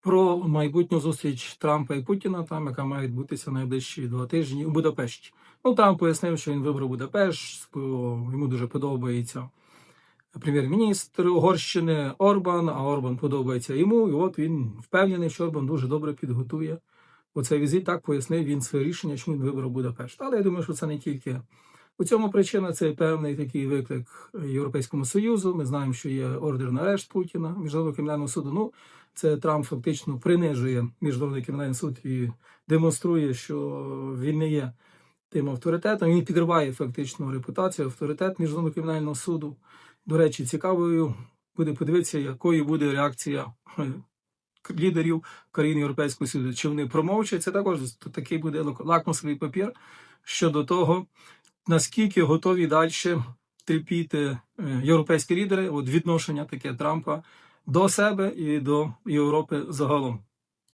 про майбутню зустріч Трампа і Путіна, там яка має відбутися найближчі два тижні у Будапешті. Ну Трамп пояснив, що він вибрав Будапешт, йому дуже подобається прем'єр-міністр Угорщини Орбан, а Орбан подобається йому. І от він впевнений, що Орбан дуже добре підготує оцей візит. Так пояснив він своє рішення, що він вибрав Будапешт. Але я думаю, що це не тільки у цьому причина, це певний такий виклик Європейському Союзу. Ми знаємо, що є ордер на арешт Путіна міжнародного кримінального суду. Ну це Трамп фактично принижує міжнародний кримінальний суд і демонструє, що він не є тим авторитетом. Він підриває фактично репутацію, авторитет міжнародного кримінального суду. До речі, цікавою буде подивитися, якою буде реакція лідерів країн Європейського Союзу. Чи вони промовчать? Це також такий буде лакмусовий папір щодо того, наскільки готові далі терпіти е, європейські лідери от відношення таке Трампа до себе і до Європи загалом.